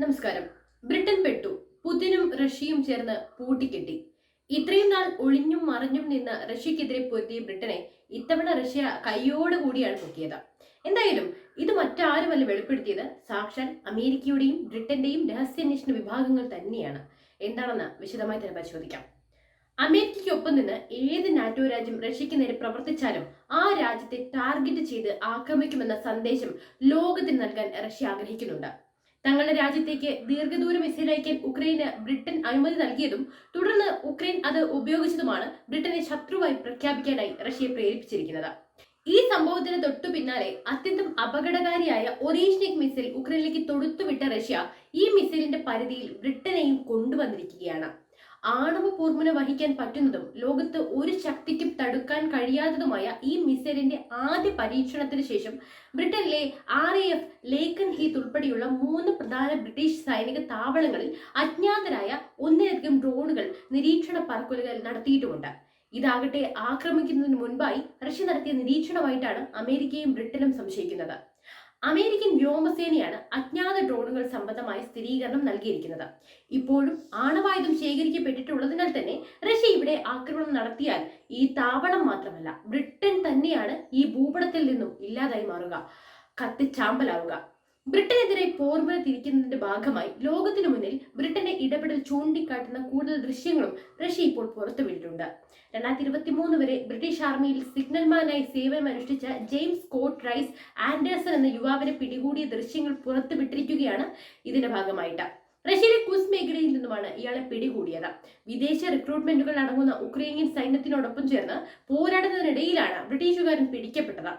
നമസ്കാരം. ബ്രിട്ടൻ പെട്ടു. പുതിനും റഷ്യയും ചേർന്ന് പൂട്ടിക്കെട്ടി. ഇത്രയും നാൾ ഒളിഞ്ഞും മറിഞ്ഞും നിന്ന് റഷ്യക്കെതിരെ പൊരുത്തിയ ബ്രിട്ടനെ ഇത്തവണ റഷ്യ കൈയോടുകൂടിയാണ് പൊക്കിയത്. എന്തായാലും ഇത് മറ്റാരുമല്ല വെളിപ്പെടുത്തിയത് സാക്ഷാൽ അമേരിക്കയുടെയും ബ്രിട്ടന്റെയും രഹസ്യാന്വേഷണ വിഭാഗങ്ങൾ തന്നെയാണ്. എന്താണെന്ന് വിശദമായി തന്നെ പരിശോധിക്കാം. അമേരിക്കയ്ക്കൊപ്പം നിന്ന് ഏത് നാറ്റോ രാജ്യം റഷ്യക്ക് നേരെ പ്രവർത്തിച്ചാലും ആ രാജ്യത്തെ ടാർഗറ്റ് ചെയ്ത് ആക്രമിക്കുമെന്ന സന്ദേശം ലോകത്തിന് നൽകാൻ റഷ്യ ആഗ്രഹിക്കുന്നുണ്ട്. തങ്ങളുടെ രാജ്യത്തേക്ക് ദീർഘദൂര മിസൈൽ അയക്കാൻ ഉക്രൈന് ബ്രിട്ടൻ അനുമതി നൽകിയതും തുടർന്ന് ഉക്രൈൻ അത് ഉപയോഗിച്ചതുമാണ് ബ്രിട്ടനെ ശത്രുവായി പ്രഖ്യാപിക്കാനായി റഷ്യയെ പ്രേരിപ്പിച്ചിരിക്കുന്നത്. ഈ സംഭവത്തിന് തൊട്ടു പിന്നാലെ അത്യന്തം അപകടകാരിയായ ഒറീഷ്നിക് മിസൈൽ ഉക്രൈനിലേക്ക് തൊടുത്തുവിട്ട റഷ്യ ഈ മിസൈലിന്റെ പരിധിയിൽ ബ്രിട്ടനെയും കൊണ്ടുവന്നിരിക്കുകയാണ്. ആണവ പോർമുന വഹിക്കാൻ പറ്റുന്നതും ലോകത്ത് ഒരു ശക്തിക്കും തടുക്കാൻ കഴിയാത്തതുമായ ഈ മിസൈലിന്റെ ആദ്യ പരീക്ഷണത്തിന് ശേഷം ബ്രിട്ടനിലെ R A F Lakenheath ഉൾപ്പെടെയുള്ള മൂന്ന് പ്രധാന ബ്രിട്ടീഷ് സൈനിക താവളങ്ങളിൽ അജ്ഞാതരായ ഒന്നിലധികം ഡ്രോണുകൾ നിരീക്ഷണ പറക്കലുകൾ നടത്തിയിട്ടുമുണ്ട്. ഇതാകട്ടെ ആക്രമിക്കുന്നതിന് മുൻപായി റഷ്യ നടത്തിയ നിരീക്ഷണമായിട്ടാണ് അമേരിക്കയും ബ്രിട്ടനും സംശയിക്കുന്നത്. അമേരിക്കൻ വ്യോമസേനയാണ് അജ്ഞാത ഡ്രോണുകൾ സംബന്ധമായ സ്ഥിരീകരണം നൽകിയിരിക്കുന്നത്. ഇപ്പോഴും ആണവായുധം ശേഖരിക്കപ്പെട്ടിട്ടുള്ളതിനാൽ തന്നെ റഷ്യ ഇവിടെ ആക്രമണം നടത്തിയാൽ ഈ താവളം മാത്രമല്ല ബ്രിട്ടൻ തന്നെയാണ് ഈ ഭൂപടത്തിൽ നിന്നും ഇല്ലാതായി മാറുക. കത്തിച്ചാമ്പലാവുക. ബ്രിട്ടനെതിരെ പോർമുന തിരിക്കുന്നതിന്റെ ഭാഗമായി ലോകത്തിനു മുന്നിൽ ബ്രിട്ടന്റെ ഇടപെടൽ ചൂണ്ടിക്കാട്ടുന്ന കൂടുതൽ ദൃശ്യങ്ങളും റഷ്യ ഇപ്പോൾ പുറത്തുവിട്ടിട്ടുണ്ട്. രണ്ടായിരത്തി ഇരുപത്തി മൂന്ന് വരെ ബ്രിട്ടീഷ് ആർമിയിൽ സിഗ്നൽമാനായി സേവനമനുഷ്ഠിച്ച ജെയിംസ് സ്കോട്ട് റൈസ് ആൻഡേഴ്സൺ എന്ന യുവാവിനെ പിടികൂടിയ ദൃശ്യങ്ങൾ പുറത്തുവിട്ടിരിക്കുകയാണ് ഇതിന്റെ ഭാഗമായിട്ട്. റഷ്യയിലെ കുസ് മേഖലയിൽ നിന്നുമാണ് ഇയാളെ പിടികൂടിയത്. വിദേശ റിക്രൂട്ട്മെന്റുകൾ അടങ്ങുന്ന ഉക്രൈനിയൻ സൈന്യത്തിനോടൊപ്പം ചേർന്ന് പോരാടുന്നതിനിടയിലാണ് ബ്രിട്ടീഷുകാരൻ പിടിക്കപ്പെട്ടത്.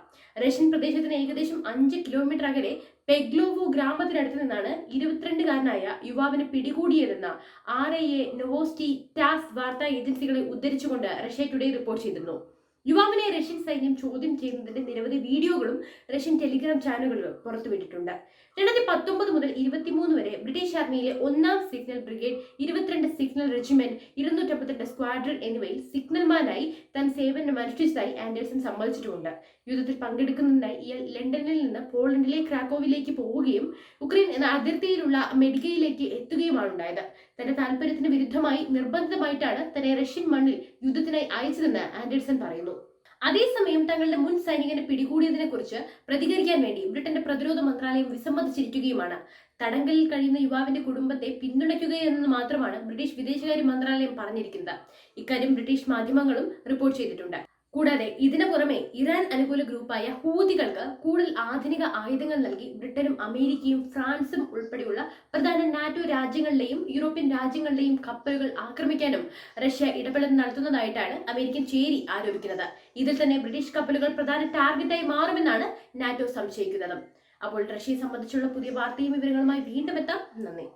റഷ്യൻ പ്രദേശത്തിന് ഏകദേശം അഞ്ച് കിലോമീറ്റർ അകലെ പെഗ്ലോവോ ഗ്രാമത്തിനടുത്ത് നിന്നാണ് ഇരുപത്തിരണ്ടുകാരനായ യുവാവിനെ പിടികൂടിയതെന്ന് R I A Novosti TASS വാർത്താ ഏജൻസികളെ ഉദ്ധരിച്ചുകൊണ്ട് റഷ്യ ടുഡേ റിപ്പോർട്ട് ചെയ്തിരുന്നു. യുവാവിനെ റഷ്യൻ സൈന്യം ചോദ്യം ചെയ്യുന്നതിന്റെ നിരവധി വീഡിയോകളും റഷ്യൻ ടെലിഗ്രാം ചാനലുകളും പുറത്തുവിട്ടിട്ടുണ്ട്. രണ്ടായിരത്തി പത്തൊമ്പത് മുതൽ ഇരുപത്തിമൂന്ന് വരെ ബ്രിട്ടീഷ് ആർമിയിലെ ഒന്നാം സിഗ്നൽ ബ്രിഗേഡ് ഇരുപത്തിരണ്ട് സിഗ്നൽ റെജിമെന്റ് ഇരുന്നൂറ്റമ്പത്തെട്ട് സ്ക്വാഡ്രൺ എന്നിവയിൽ സിഗ്നൽമാനായി താൻ സേവനം അനുഷ്ഠിച്ചതായി ആൻഡേഴ്സൺ സമ്മതിച്ചിട്ടുമുണ്ട്. യുദ്ധത്തിൽ പങ്കെടുക്കുന്നതിനായി ഇയാൾ ലണ്ടനിൽ നിന്ന് പോളണ്ടിലെ ക്രാക്കോവിലേക്ക് പോവുകയും ഉക്രൈൻ എന്ന അതിർത്തിയിലുള്ള മെഡിക്കയിലേക്ക് എത്തുകയുമാണ് ഉണ്ടായത് തന്റെ താല്പര്യത്തിന് വിരുദ്ധമായി നിർബന്ധിതമായിട്ടാണ് തന്നെ റഷ്യൻ മണ്ണിൽ യുദ്ധത്തിനായി അയച്ചതെന്ന് ആൻഡേഴ്സൺ പറയുന്നു. അതേസമയം തങ്ങളുടെ മുൻ സൈനികനെ പിടികൂടിയതിനെ കുറിച്ച് പ്രതികരിക്കാൻ വേണ്ടി ബ്രിട്ടന്റെ പ്രതിരോധ മന്ത്രാലയം വിസമ്മതിച്ചിരിക്കുകയുമാണ്. തടങ്കലിൽ കഴിയുന്ന യുവാവിന്റെ കുടുംബത്തെ പിന്തുണയ്ക്കുകയെന്ന് മാത്രമാണ് ബ്രിട്ടീഷ് വിദേശകാര്യ മന്ത്രാലയം പറഞ്ഞിരിക്കുന്നത്. ഇക്കാര്യം ബ്രിട്ടീഷ് മാധ്യമങ്ങളും റിപ്പോർട്ട് ചെയ്തിട്ടുണ്ട്. കൂടാതെ ഇതിനു പുറമെ ഇറാൻ അനുകൂല ഗ്രൂപ്പായ ഹൂതികൾക്ക് കൂടുതൽ ആധുനിക ആയുധങ്ങൾ നൽകി ബ്രിട്ടനും അമേരിക്കയും ഫ്രാൻസും ഉൾപ്പെടെയുള്ള പ്രധാന നാറ്റോ രാജ്യങ്ങളിലെയും യൂറോപ്യൻ രാജ്യങ്ങളിലെയും കപ്പലുകൾ ആക്രമിക്കാനും റഷ്യ ഇടപെടൽ നടത്തുന്നതായിട്ടാണ് അമേരിക്കൻ ചേരി ആരോപിക്കുന്നത്. ഇതിൽ തന്നെ ബ്രിട്ടീഷ് കപ്പലുകൾ പ്രധാന ടാർഗറ്റായി മാറുമെന്നാണ് നാറ്റോ സംശയിക്കുന്നത്. അപ്പോൾ റഷ്യയെ സംബന്ധിച്ചുള്ള പുതിയ വാർത്തയും വിവരങ്ങളുമായി വീണ്ടും എത്താം. നന്ദി.